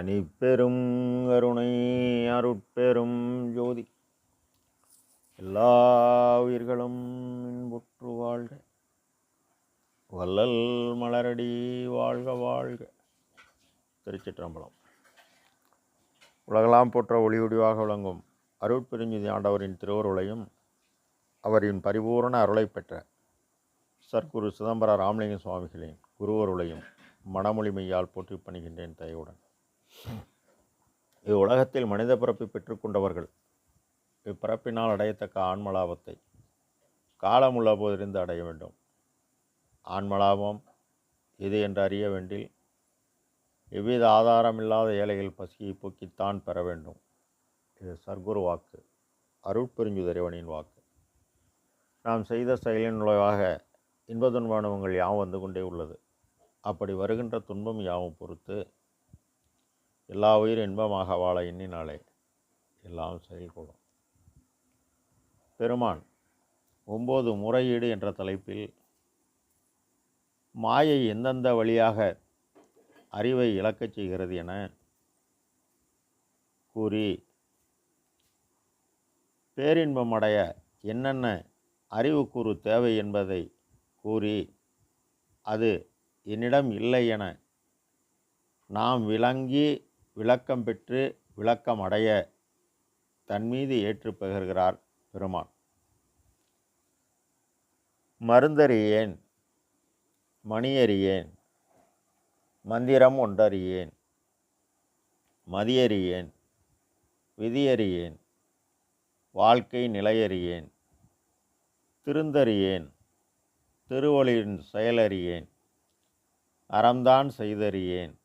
தனிப்பெரும் கருணை அருட்பெரும் ஜோதி. எல்லா உயிர்களும் இன்புற்று வாழ்க. வள்ளல் மலரடி வாழ்க வாழ்க. திருச்சிற்றம்பலம். உலகெல்லாம் போற்ற ஒளியுடிவாக விளங்கும் அருட்பெருஞ்சுதி ஆண்டவரின் திருவருளையும் அவரின் பரிபூரண அருளை பெற்ற சர்க்குரு சிதம்பர ராமலிங்க சுவாமிகளின் குருவருளையும் மனமொழிமையால் போற்றி பணிகின்றேன் தயவுடன். இவ்வுலகத்தில் மனித பிறப்பை பெற்றுக்கொண்டவர்கள் இப்பிறப்பினால் அடையத்தக்க ஆன்மலாபத்தை காலமுள்ள போதிருந்து அடைய வேண்டும். ஆன்மலாபம் இது என்று அறிய வேண்டில் எவ்வித ஆதாரமில்லாத ஏழைகள் பசியை போக்கித்தான் பெற வேண்டும். இது சர்க்குரு வாக்கு. அருட்பெருஞ்சுதறிவனின் வாக்கு. நாம் செய்த செயலின் நுழைவாக இன்ப யாவும் வந்து கொண்டே உள்ளது. அப்படி வருகின்ற துன்பம் யாவும் பொறுத்து எல்லா உயிரும் இன்பமாக வாழ எண்ணினாலே எல்லாம் செயல்கூடும் பெருமான் ஒம்பது முறையீடு என்ற தலைப்பில் மாயை எந்தெந்த வழியாக அறிவை இழக்கச் செய்கிறது என கூறி பேரின்பம் அடைய என்னென்ன அறிவுக்கூறு தேவை என்பதை கூறி அது என்னிடம் இல்லை என நாம் விளங்கி விளக்கம் பெற்று விளக்கம் அடைய தன்மீது ஏற்று பகர்கிறார் பெருமான். மருந்தறியேன் மணியறியேன் மந்திரம் ஒன்றறியேன் மதியறியேன் விதியறியேன் வாழ்க்கை நிலையறியேன் திருந்தறியேன் திருவொழியின் செயலறியேன் அறம்தான் செய்தறியேன்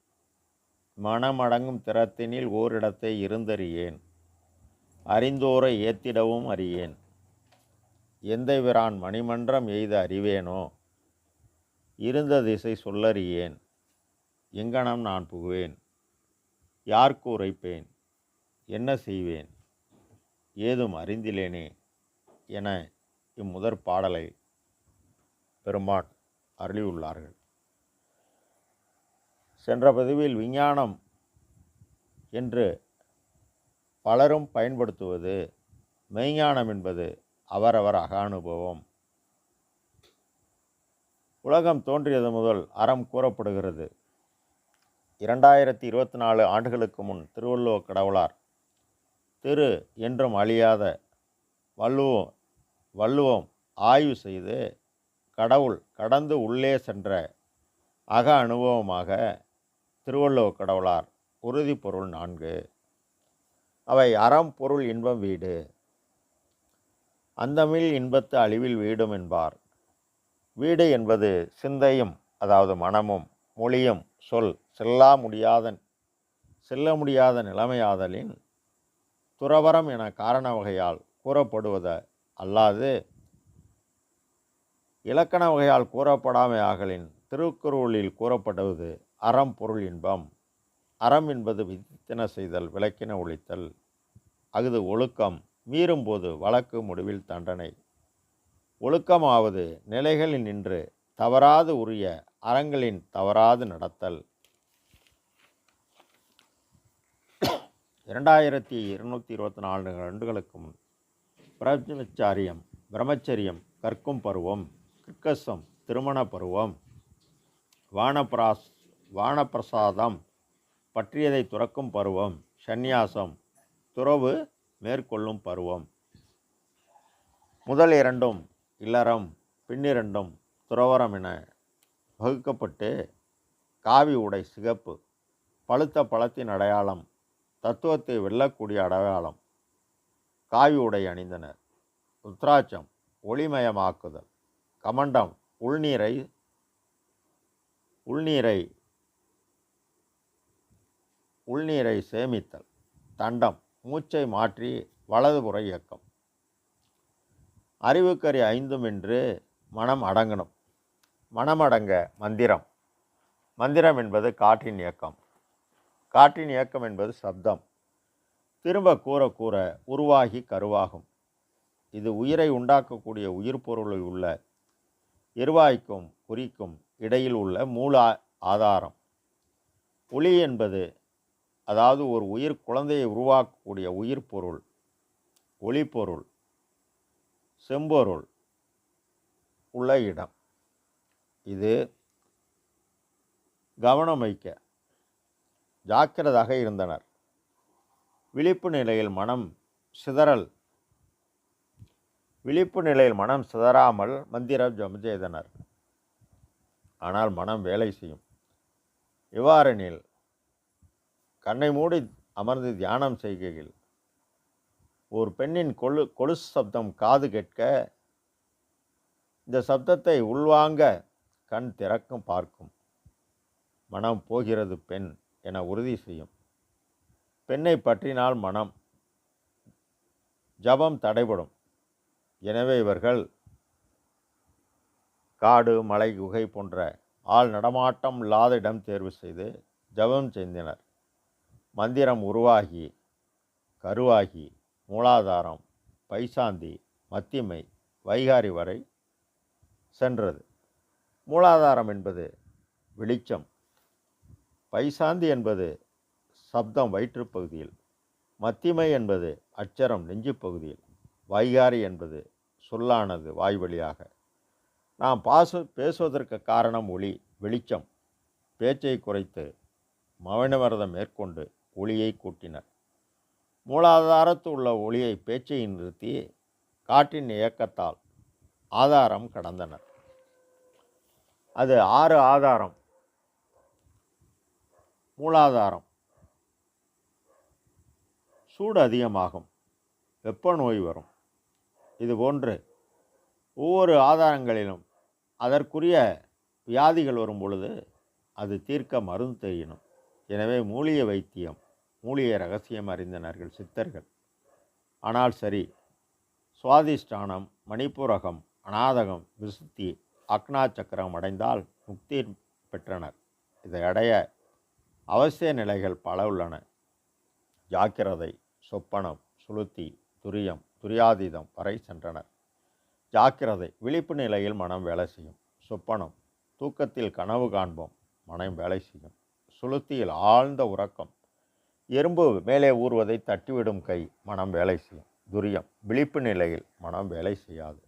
மனமடங்கும் திறத்தினில் ஓரிடத்தை இருந்தறியேன். அறிந்தோரை ஏத்திடவும் அறியேன். எந்தவிரான் மணிமன்றம் எய்த அறிவேனோ? இருந்த திசை சொல்லறியேன். எங்கனம் நான் புகுவேன்? யார்க்கு உரைப்பேன் என்ன செய்வேன்? ஏதும் அறிந்திலேனே? என இம்முதற் பாடலை பெருமான் அருளியுள்ளார்கள். சென்ற பதிவில் விஞ்ஞானம் என்று பலரும் பயன்படுத்துவது மெய்ஞானம் என்பது அவரவர் அகானுபவம் உலகம் தோன்றியது முதல் அறம் கூறப்படுகிறது. இரண்டாயிரத்தி இருபத்தி நாலு ஆண்டுகளுக்கு முன் திருவள்ளுவ கடவுளார் திரு என்றும் அழியாத வள்ளுவம் வள்ளுவம் ஆய்வு செய்து கடவுள் கடந்து உள்ளே சென்ற அக அனுபவமாக திருவள்ளுவ கடவுளார் உறுதி பொருள் நான்கு. அவை அறம் பொருள் இன்பம் வீடு. அந்தமில் இன்பத்து அழிவில் வீடும் என்பார். வீடு என்பது சிந்தையும் அதாவது மனமும் மொழியும் சொல் செல்லா முடியாத செல்ல முடியாத நிலைமையாதலின் துறவரம் என காரண வகையால் கூறப்படுவது அல்லாது இலக்கண வகையால் கூறப்படாமை ஆகலின் திருக்குறளில் கூறப்படுவது அறம் பொருள் இன்பம். அறம் என்பது விதித்தன செய்தல் விளக்கின ஒழித்தல். அஃது ஒழுக்கம் மீறும்போது வழக்கு முடிவில் தண்டனை. ஒழுக்கமாவது நிலைகளில் நின்று தவறாது உரிய அறங்களின் தவறாது நடத்தல். இரண்டாயிரத்தி இருநூற்றி இருபத்தி நாலு ஆண்டுகளுக்கு முன் பிரம்மச்சாரியம் பிரம்மச்சரியம் கற்கும் பருவம் கிர்கசம் திருமண பருவம் வானப்பிராஸ் வானப்பிரசாதம் பற்றியதை துறக்கும் பருவம் சந்நியாசம் துறவு மேற்கொள்ளும் பருவம். முதல் இரண்டும் இல்லறம் பின்னிரண்டும் துறவரம் என வகுக்கப்பட்டு காவி உடை சிகப்பு பழுத்த பழத்தின் அடையாளம் தத்துவத்தை வெல்லக்கூடிய அடையாளம். காவி உடை அணிந்தனர். உத்ராட்சம் ஒளிமயமாக்குதல். கமண்டம் உள்நீரை உள்நீரை உள்நீரை சேமித்தல். தண்டம் மூச்சை மாற்றி வலதுபுற இயக்கம். அறிவுக்கறி ஐந்தும் என்று மனம் அடங்கணும். மனம் அடங்க மந்திரம். மந்திரம் என்பது காற்றின் இயக்கம். காற்றின் இயக்கம் என்பது சப்தம். திரும்ப கூற கூற உருவாகி கருவாகும். இது உயிரை உண்டாக்கக்கூடிய உயிர் பொருளில் உள்ள எருவாய்க்கும் குறிக்கும் இடையில் உள்ள மூல ஆதாரம். ஒளி என்பது அதாவது ஒரு உயிர் குழந்தையை உருவாக்கக்கூடிய உயிர் பொருள் ஒளிப்பொருள் செம்பொருள் உள்ள இடம். இது கவனம் வைக்க ஜாக்கிரதாக இருந்தனர். விழிப்பு நிலையில் மனம் சிதறல். விழிப்பு நிலையில் மனம் சிதறாமல் மந்திரம் ஜம் செய்தனர். ஆனால் மனம் வேலை செய்யும். இவ்வாறெனில் கண்ணை மூடி அமர்ந்து தியானம் செய்கையில் ஒரு பெண்ணின் கொழு கொலுசு சப்தம் காது கேட்க இந்த சப்தத்தை உள்வாங்க கண் திறக்கும் பார்க்கும். மனம் போகிறது பெண் என உறுதி செய்யும். பெண்ணை பற்றினால் மனம் ஜபம் தடைபடும். எனவே இவர்கள் காடு மலை குகை போன்ற ஆள் நடமாட்டம் இல்லாத இடம் தேர்வு செய்து ஜபம் செய்தனர். மந்திரம் உருவாகி கருவாகி மூலாதாரம் பைசாந்தி மத்திமை வைகாரி வரை சென்றது. மூலாதாரம் என்பது வெளிச்சம். பைசாந்தி என்பது சப்தம் வயிற்றுப் பகுதியில். மத்திமை என்பது அச்சரம் நெஞ்சுப் பகுதியில். வைகாரி என்பது சொல்லானது வாய் வழியாக. நாம் பாசு பேசுவதற்கு காரணம் ஒளி வெளிச்சம். பேச்சை குறைத்து மவனவரதம் மேற்கொண்டு ஒளியை கூட்டினர். மூலாதாரத்து உள்ள ஒளியை பேச்சை நிறுத்தி காற்றின் இயக்கத்தால் ஆதாரம் கடந்தனர். அது ஆறு ஆதாரம். மூலாதாரம். சூடு அதிகமாகும். வெப்ப நோய் வரும். இதுபோன்று ஒவ்வொரு ஆதாரங்களிலும் அதற்குரிய வியாதிகள் வரும் பொழுது அது தீர்க்க மருந்து தெரியணும் எனவே மூலிகை வைத்தியம் மூலிகை ரகசியம் அறிந்தனர்கள் சித்தர்கள். ஆனால் சரி சுவாதிஷ்டானம் மணிப்புரகம் அநாதகம் விசுத்தி அக்னா சக்கரம் அடைந்தால் முக்தி பெற்றனர். இதை அடைய அவசிய நிலைகள் பல உள்ளன. ஜாக்கிரதை சொப்பனம் சுளுத்தி துரியம் துரியாதீதம் வரை சென்றனர். ஜாக்கிரதை விழிப்பு நிலையில் மனம் வேலை செய்யும். சொப்பனம் தூக்கத்தில் கனவு காண்போம் மனம் வேலை செய்யும். சுளுத்தியில் ஆழ்ந்த உறக்கம் எறும்பு மேலே ஊறுவதை தட்டிவிடும் கை மனம் வேலை செய்யும். துரியம் விழிப்பு நிலையில் மனம் வேலை செய்யாது.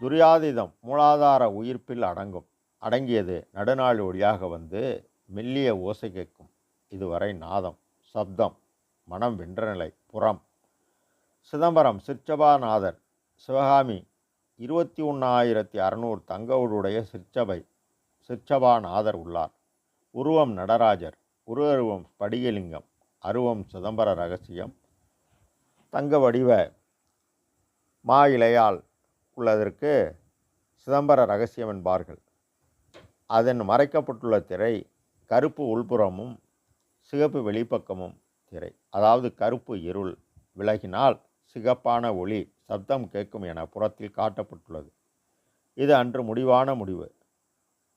துரியாதீதம் மூலாதார உயிர்ப்பில் அடங்கும். அடங்கியது நடுநாள் ஒளியாக வந்து மெல்லிய ஓசை கேட்கும். இதுவரை நாதம் சப்தம் மனம் வென்ற நிலை புறம். சிதம்பரம் சிற்சபாநாதர் சிவகாமி இருபத்தி ஒன்றாயிரத்தி அறநூறு தங்கவுடைய சிற்சபை சிற்சபாநாதர் உள்ளார். உருவம் நடராஜர் உருவருவம் படிகலிங்கம் அருவம் சிதம்பர ரகசியம் தங்க வடிவ மா இலையால் உள்ளதற்கு சிதம்பர ரகசியம் என்பார்கள். அதன் மறைக்கப்பட்டுள்ள திரை கருப்பு உள்புறமும் சிகப்பு வெளிப்பக்கமும் திரை. அதாவது கருப்பு இருள் விலகினால் சிகப்பான ஒளி சப்தம் கேட்கும் என புறத்தில் காட்டப்பட்டுள்ளது. இது அன்று முடிவான முடிவு.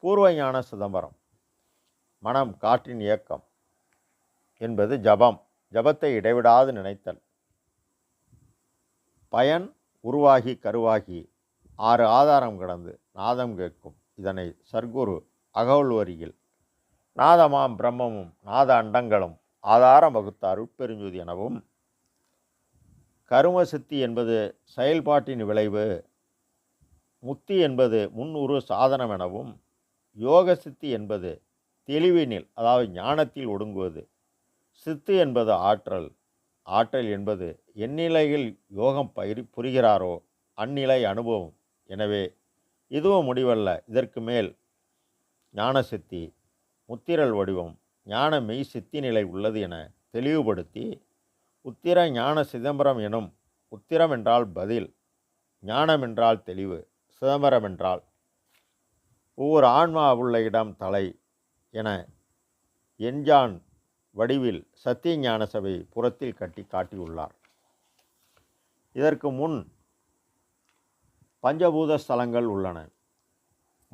பூர்வஞான சிதம்பரம். மனம் காற்றின் இயக்கம் என்பது ஜபம். ஜபத்தை இடைவிடாது நினைத்தல். பயன் உருவாகி கருவாகி ஆறு ஆதாரம் கடந்து நாதம் கேட்கும். இதனை சர்க்குரு அகவுள் வரியில் நாதமாம் பிரம்மமும் நாத அண்டங்களும் ஆதாரம் வகுத்த அருட்பெருஞ்சோதி எனவும் கரும சித்தி என்பது செயல்பாட்டின் விளைவு முத்தி என்பது முன்னுரு சாதனம் எனவும் யோக சித்தி என்பது தெளிவினில் அதாவது ஞானத்தில் ஒடுங்குவது. சித்து என்பது ஆற்றல். ஆற்றல் என்பது எந்நிலையில் யோகம் பயிர் புரிகிறாரோ? அந்நிலை அனுபவம். எனவே இதுவும் முடிவல்ல. இதற்கு மேல் ஞான சித்தி முத்திரல் வடிவம். ஞான மெய் சித்தி நிலை உள்ளது என தெளிவுபடுத்தி உத்திர ஞான சிதம்பரம் எனும் உத்திரம் என்றால் பதில் ஞானம் என்றால் தெளிவு சிதம்பரம் என்றால் ஒவ்வொரு ஆன்மா உள்ள இடம் தலை என என்ஜான் வடிவில் சத்திய ஞான சபை புறத்தில் கட்டி காட்டியுள்ளார். இதற்கு முன் பஞ்சபூத ஸ்தலங்கள் உள்ளன.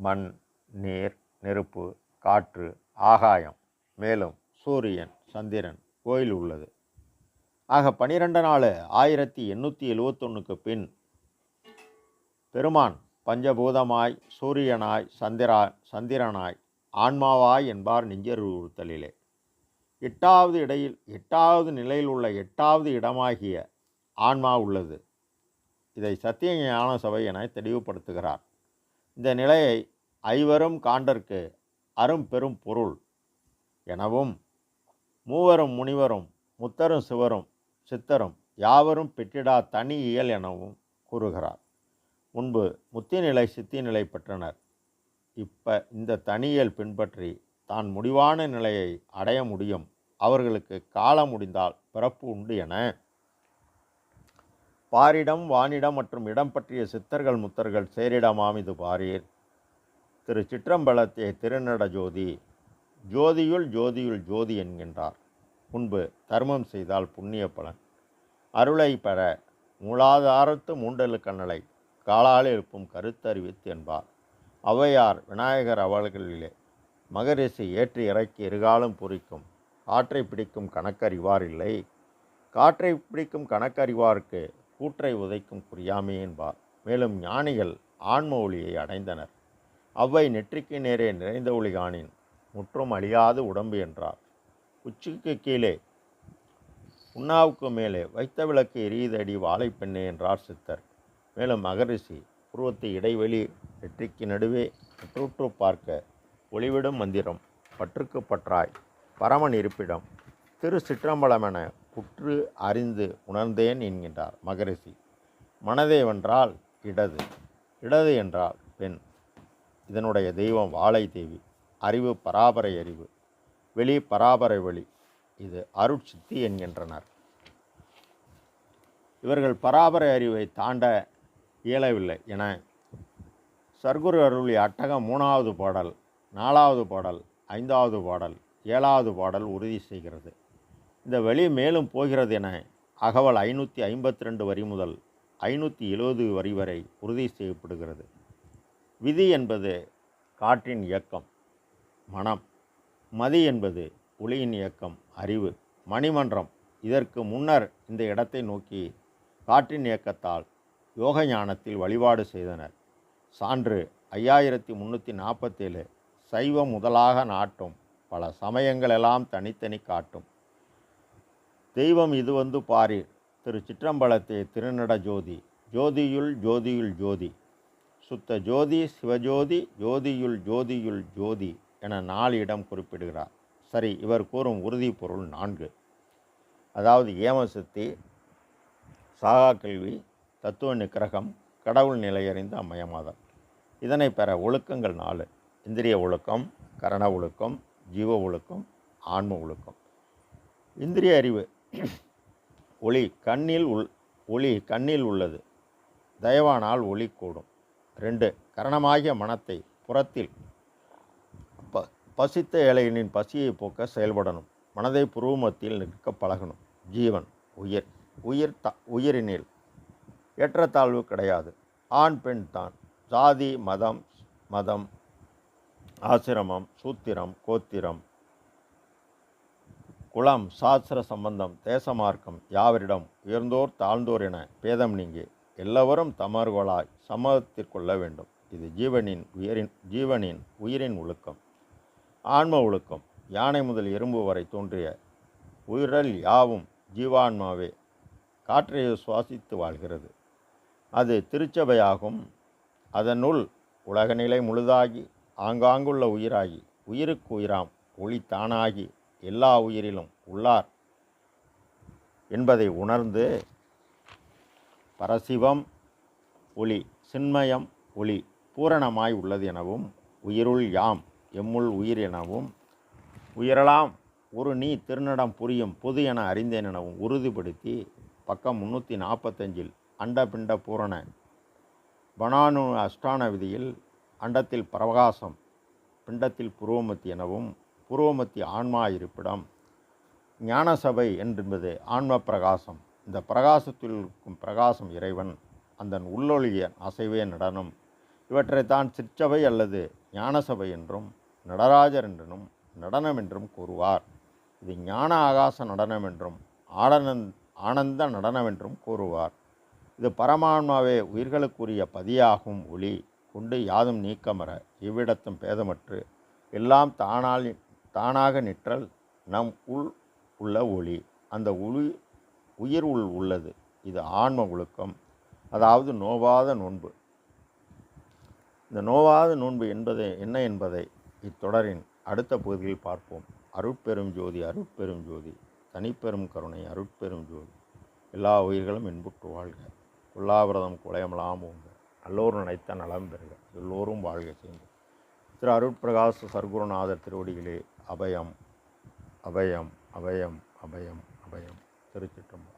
மண் நீர் நெருப்பு காற்று ஆகாயம் மேலும் சூரியன் சந்திரன் கோயில் உள்ளது. ஆக பனிரெண்டு நாலு ஆயிரத்தி எண்ணூற்றி எழுவத்தொன்னுக்கு பின் பெருமான் பஞ்சபூதமாய் சூரியனாய் சந்திரா சந்திரனாய் ஆன்மாவாய் என்பார் நெஞ்சருத்தலிலே எட்டாவது இடையில் எட்டாவது நிலையில் உள்ள எட்டாவது இடமாகிய ஆன்மா உள்ளது. இதை சத்திய ஞான சபை என தெளிவுபடுத்துகிறார். இந்த நிலையை ஐவரும் காண்டற்கு அரும் பெரும் பொருள் எனவும் மூவரும் முனிவரும் முத்தரும் சிவரும் சித்தரும் யாவரும் பெற்றிடா தனி இயல் எனவும் கூறுகிறார். முன்பு முத்தி நிலை சித்தி நிலை பெற்றனர். இப்போ இந்த தனியல் பின்பற்றி தான் முடிவான நிலையை அடைய முடியும். அவர்களுக்கு காலம் முடிந்தால் பிறப்பு உண்டு என பாரிடம் வானிடம் மற்றும் இடம் பற்றிய சித்தர்கள் முத்தர்கள் சேரிடமாம் இது பாரீர். திரு சிற்றம்பலத்தே திருநட ஜோதி ஜோதியுள் ஜோதியுள் ஜோதி என்கின்றார். முன்பு தர்மம் செய்தால் புண்ணிய பலன். அருளை பெற மூலாதாரத்து மூண்டலு கண்ணலை காலால் எழுப்பும் கருத்தறிவித்து என்பார். ஔவையார் விநாயகர் அவர்களிலே. மகரிஷி ஏற்றி இறக்கி இருகாலும் பொறிக்கும் காற்றை பிடிக்கும் கணக்கறிவார் இல்லை. காற்றை பிடிக்கும் கணக்கறிவாருக்கு கூற்றை உதைக்கும் குறியாமே என்பார். மேலும் ஞானிகள் ஆன்ம ஒளியை அடைந்தனர். அவ்வை நெற்றிக்கு நேரே நிறைந்த ஒளி காணின் முற்றும் அழியாது உடம்பு என்றார். உச்சிக்கு கீழே உண்ணாவுக்கு மேலே வைத்த விளக்கு எரியுதடி வாழைப்பெண்ணே என்றார் சித்தர். மேலும் மகரிஷி புருவத்து இடைவெளி வெற்றிக்கு நடுவே பற்றுற்று பார்க்க ஒளிவிடும் மந்திரம் பற்றுக்கு பற்றாய் பரமன் இருப்பிடம். திரு சிற்றம்பலமென உற்று அறிந்து உணர்ந்தேன் என்கின்றார் மகரிஷி. மனதே வென்றால் இடது இடது என்றால் பெண். இதனுடைய தெய்வம் வாழை தேவி அறிவு பராபரை அறிவு வெளி பராபரை வெளி இது அருட்சித்தி என்கின்றனர். இவர்கள் பராபரை அறிவை தாண்ட இயலவில்லை என சர்க்குரு அருளி அட்டகம் மூணாவது பாடல் நாலாவது பாடல் ஐந்தாவது பாடல் ஏழாவது பாடல் உறுதி செய்கிறது. இந்த வெளி மேலும் போகிறது என அகவல் ஐநூற்றி ஐம்பத்தி ரெண்டு வரி முதல் ஐநூற்றி எழுபது வரி வரை உறுதி செய்யப்படுகிறது. விதி என்பது காற்றின் இயக்கம் மனம். மதி என்பது ஒளியின் இயக்கம் அறிவு. மணிமன்றம் இதற்கு முன்னர் இந்த இடத்தை நோக்கி காற்றின் இயக்கத்தால் யோக ஞானத்தில் வழிபாடு செய்தனர். சான்று ஐயாயிரத்தி முந்நூற்றி நாற்பத்தேழு சைவம் முதலாக நாட்டும் பல சமயங்களெல்லாம் தனித்தனி காட்டும். தெய்வம் இது வந்து பாரீர் திரு சிற்றம்பலத்தே திருநட ஜோதி ஜோதியுள் ஜோதியுள் ஜோதி சுத்த ஜோதி சிவஜோதி ஜோதியுள் ஜோதியுள் ஜோதி என நாலு இடம் குறிப்பிடுகிறார். சரி இவர் கூறும் உறுதி பொருள் நான்கு. அதாவது ஏமசக்தி சாகா கல்வி தத்துவ நிக்கிரகம் கடவுள் நிலையறிந்த அம்மயமாதல் இதனை பெற ஒழுக்கங்கள் நாலு. இந்திரிய ஒழுக்கம் கரண ஒழுக்கம் ஜீவ ஒழுக்கம் ஆன்ம ஒழுக்கம். இந்திரிய அறிவு ஒளி கண்ணில் உள் ஒளி கண்ணில் உள்ளது. தயவானால் ஒளி கூடும். ரெண்டு கரணமாகிய மனத்தை புறத்தில் ப பசித்த ஏழைகளின் பசியை போக்க செயல்படணும். மனதை புருவமத்தில் நிற்க பழகணும். ஜீவன் உயிர். உயிர் த உயிரினில் ஏற்றத்தாழ்வு கிடையாது. ஆண் பெண் தான். ஜாதி மதம் மதம் ஆசிரமம் சூத்திரம் கோத்திரம் குலம் சாஸ்திர சம்பந்தம் தேசமார்க்கம் யாவரிடம் உயர்ந்தோர் தாழ்ந்தோர் என பேதம் நீங்கி எல்லோரும் தமர்களாய் சம்மதத்திற்கொள்ள வேண்டும். இது ஜீவனின் உயிரின் ஜீவனின் உயிரின் ஒழுக்கம். ஆன்ம ஒழுக்கம். யானை முதல் எறும்பு வரை தோன்றிய உயிரல் யாவும் ஜீவான்மாவே காற்றை சுவாசித்து வாழ்கிறது. அது திருச்சபையாகும் அதனுள் உலகநிலை முழுதாகி ஆங்காங்குள்ள உயிராகி உயிருக்கு உயிராம் ஒளி தானாகி எல்லா உயிரிலும் உள்ளார் என்பதை உணர்ந்து பரசிவம் ஒளி சின்மயம் ஒளி பூரணமாய் உள்ளது எனவும் உயிருள் யாம் எம்முள் உயிர் எனவும் உயிரலாம் ஒரு நீ திருநடம் புரியும் பொது என அறிந்தேன் எனவும் உறுதிப்படுத்தி பக்கம் முன்னூற்றி நாற்பத்தஞ்சில் அண்டபிண்ட பூரண பனானு அஷ்டான விதியில் அண்டத்தில் பிரகாசம் பிண்டத்தில் புருவமத்தி எனவும் புருவமத்தி ஆன்மா இருப்பிடம். ஞானசபை என்பது ஆன்ம பிரகாசம். இந்த பிரகாசத்தில் இருக்கும் பிரகாசம் இறைவன் அதன் உள்ளொழிய அசைவே நடனம். இவற்றைத்தான் சிற்சபை அல்லது ஞானசபை என்றும் நடராஜர் என்றும் நடனம் என்றும் கூறுவார். இது ஞான ஆகாச நடனம் என்றும் ஆனந்த் ஆனந்த நடனம் என்றும் கூறுவார். இது பரமான்மாவே உயிர்களுக்குரிய பதியாகும் ஒளி கொண்டு யாதும் நீக்கமர இவ்விடத்தும் பேதமற்று எல்லாம் தானால் தானாக நிற்றல் நம் உள் உள்ள ஒளி. அந்த ஒளி உயிர் உள் உள்ளது. இது ஆன்ம ஒழுக்கம். அதாவது நோவாத நோன்பு. இந்த நோவாத நோன்பு என்பதை என்ன என்பதை இத்தொடரின் அடுத்த பகுதியில் பார்ப்போம். அருட்பெரும் ஜோதி அருட்பெரும் ஜோதி. தனிப்பெரும் கருணை அருட்பெரும் ஜோதி. எல்லா உயிர்களும் இன்புற்று வாழ்க. கொல்லாவிரதம் குலையமலாம் உங்க நல்லோர் நினைத்த நலம் பெறுக. எல்லோரும் வாழ்க செய்து திரு அருட்பிரகாச சர்க்குருநாதர் திருவடிகளே அபயம் அபயம் அபயம் அபயம் அபயம் திருச்சிற்றம்பலம்.